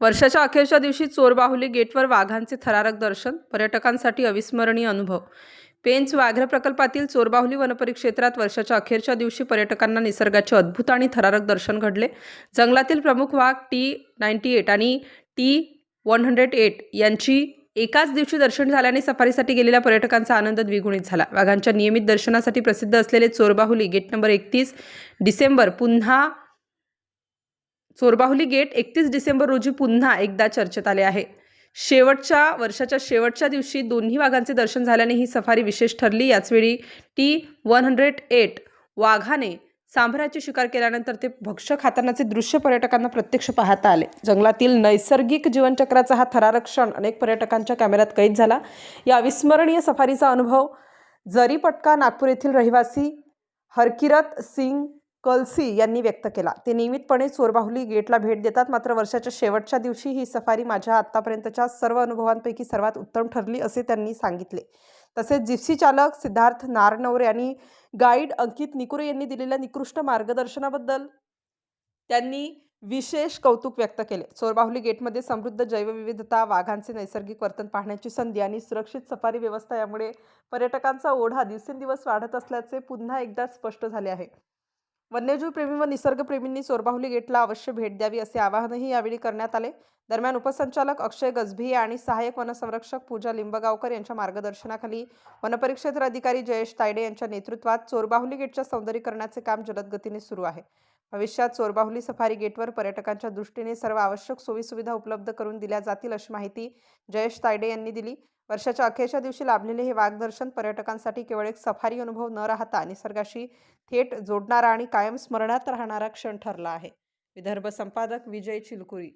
वर्षाच्या अखेरच्या दिवशी चोरबाहुली गेटवर वाघांचे थरारक दर्शन पर्यटकांसाठी अविस्मरणीय अनुभव. पेंच व्याघ्र प्रकल्पातील चोरबाहुली वनपरिक्षेत्रात वर्षाच्या अखेरच्या दिवशी पर्यटकांना निसर्गाचे अद्भुत आणि थरारक दर्शन घडले. जंगलातील प्रमुख वाघ टी नाईन्टी एट आणि टी वन हंड्रेड एट यांची एकाच दिवशी दर्शन झाल्याने सफारीसाठी गेलेल्या पर्यटकांचा आनंद द्विगुणित झाला. वाघांच्या नियमित दर्शनासाठी प्रसिद्ध असलेले चोरबाहुली गेट नंबर एकतीस डिसेंबर पुन्हा चोरबाहुली गेट एकतीस डिसेंबर रोजी पुन्हा एकदा चर्चेत आले आहे. शेवटच्या वर्षाच्या शेवटच्या दिवशी दोन्ही वाघांचे दर्शन झाल्याने ही सफारी विशेष ठरली. याचवेळी टी वन हंड्रेड एट वाघाने सांभराची शिकार केल्यानंतर ते भक्ष खातानाचे दृश्य पर्यटकांना प्रत्यक्ष पाहता आले. जंगलातील नैसर्गिक जीवनचक्राचा हा थरारक क्षण अनेक पर्यटकांच्या कॅमेऱ्यात कैद झाला. या अविस्मरणीय सफारीचा अनुभव जरीपटका नागपूर येथील रहिवासी हरकिरत सिंग कलसी यांनी व्यक्त केला. ते नियमितपणे चोरबाहुली गेटला भेट देतात. मात्र वर्षाच्या शेवटच्या दिवशी ही सफारी माझ्या आत्तापर्यंतच्या सर्व अनुभवांपैकी सर्वात उत्तम ठरली असे त्यांनी सांगितले. तसेच जिप्सी चालक सिद्धार्थ नारनवरे आणि गाईड अंकित निकुरे यांनी दिलेल्या निकृष्ट मार्गदर्शनाबद्दल त्यांनी विशेष कौतुक व्यक्त केले. चोरबाहुली गेटमध्ये समृद्ध जैवविविधता वाघांचे नैसर्गिक वर्तन पाहण्याची संधी आणि सुरक्षित सफारी व्यवस्था यामुळे पर्यटकांचा ओढा दिवसेंदिवस वाढत असल्याचे पुन्हा एकदा स्पष्ट झाले आहे. वन्यजीव प्रेमी व निसर्गप्रेमींनी चोरबाहुली गेटला अवश्य भेट द्यावी असे आवाहनही यावेळी करण्यात आले. दरम्यान उपसंचालक अक्षय गजभिये आणि सहाय्यक वनसंरक्षक पूजा लिंबगावकर यांच्या मार्गदर्शनाखाली वनपरिक्षेत्र अधिकारी जयेश तायडे यांच्या नेतृत्वात चोरबाहुली गेटच्या सौंदर्यीकरणाचे काम जलद गतीने सुरू आहे. भविष्यात चोरबाहुली सफारी गेटवर पर्यटकांच्या दृष्टीने सर्व आवश्यक सोयीसुविधा उपलब्ध करून दिल्या जातील अशी माहिती जयेश तायडे यांनी दिली. वर्षाच्या अखेरच्या दिवशी लाभलेले हे वाघदर्शन पर्यटकांसाठी केवळ एक सफारी अनुभव न राहता निसर्गाशी थेट जोडणारा आणि कायम स्मरणात राहणारा क्षण ठरला आहे. विदर्भ संपादक विजय चिलकुरी